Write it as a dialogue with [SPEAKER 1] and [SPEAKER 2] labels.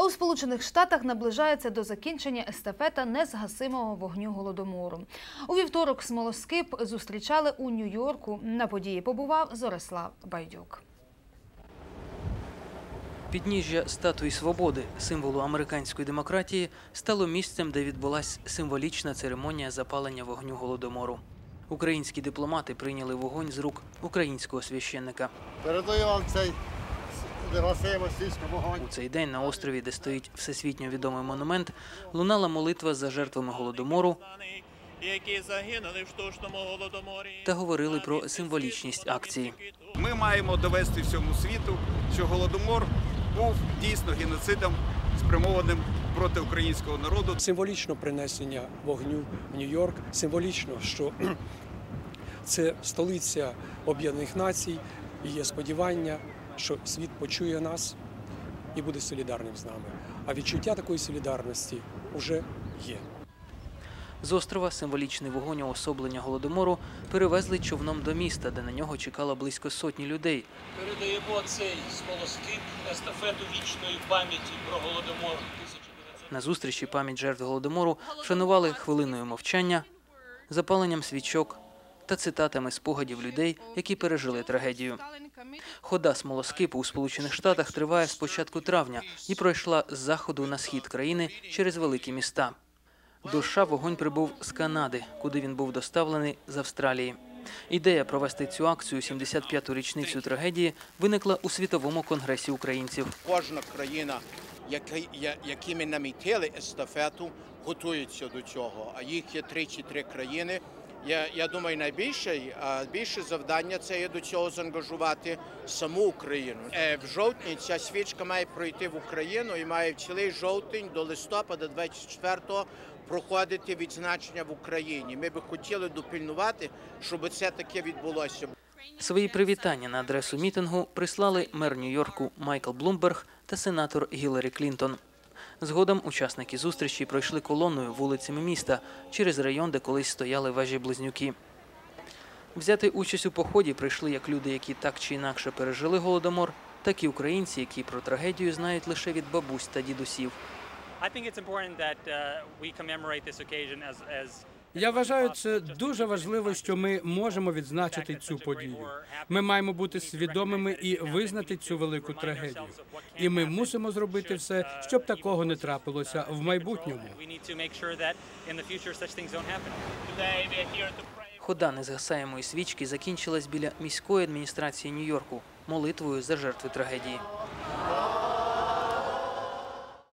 [SPEAKER 1] А у Сполучених Штатах наближається до закінчення естафета незгасимого вогню голодомору. У вівторок смолоскип зустрічали у Нью-Йорку. На події побував Зорислав Байдюк.
[SPEAKER 2] Підніжжя статуї свободи, символу американської демократії, стало місцем, де відбулася символічна церемонія запалення вогню голодомору. Українські дипломати прийняли вогонь з рук українського священника.
[SPEAKER 3] Передаю вам цей.
[SPEAKER 2] У цей день на острові, де стоїть всесвітньо відомий монумент, лунала молитва за жертвами голодомору
[SPEAKER 4] які загинули в штучному голодоморі.
[SPEAKER 2] та говорили про символічність акції.
[SPEAKER 5] Ми маємо довести всьому світу, що голодомор був дійсно геноцидом, спрямованим проти українського народу.
[SPEAKER 6] Символічно принесення вогню в Нью-Йорк, символічно, що це столиця Об'єднаних Націй, і є сподівання, що світ почує нас і буде солідарним з нами. А відчуття такої солідарності вже є.
[SPEAKER 2] З острова символічний вогонь уособлення голодомору перевезли човном до міста, де на нього чекало близько сотні людей.
[SPEAKER 7] Передаємо цей смолоскип естафету вічної пам'яті про голодомор 1900
[SPEAKER 2] На зустрічі пам'ять жертв голодомору вшанували хвилиною мовчання, запаленням свічок та цитатами спогадів людей, які пережили трагедію. Хода смолоскипу у Сполучених Штатах триває з початку травня і пройшла з заходу на схід країни через великі міста. До США вогонь прибув з Канади, куди він був доставлений з Австралії. Ідея провести цю акцію 75-ту річницю трагедії виникла у світовому конгресі українців.
[SPEAKER 8] кожна країна, яка- я- які ми намітили естафету, готується до цього. А їх є три чи три країни. Я, я думаю, найбільше, а, більше завдання це є до цього заангажувати саму Україну. Е, В жовтні ця свічка має пройти в Україну і має в цілий жовтень до листопада 24-го проходити відзначення в Україні. Ми би хотіли допильнувати, щоб це таке відбулося.
[SPEAKER 2] Свої привітання на адресу мітингу прислали мер Нью-Йорку Майкл Блумберг та сенатор Гіларі Клінтон. Згодом учасники зустрічі пройшли колоною вулицями міста через район, де колись стояли вежі близнюки. Взяти участь у поході прийшли як люди, які так чи інакше пережили голодомор, так і українці, які про трагедію знають лише від бабусь та дідусів.
[SPEAKER 9] I think it's important that uh, we commemorate this occasion as, as
[SPEAKER 10] Я вважаю, це дуже важливо, що ми можемо відзначити цю подію. Ми маємо бути свідомими і визнати цю велику трагедію. І ми мусимо зробити все, щоб такого не трапилося в майбутньому.
[SPEAKER 2] Хода незгасаємої свічки закінчилась біля міської адміністрації Нью-Йорку молитвою за жертви трагедії.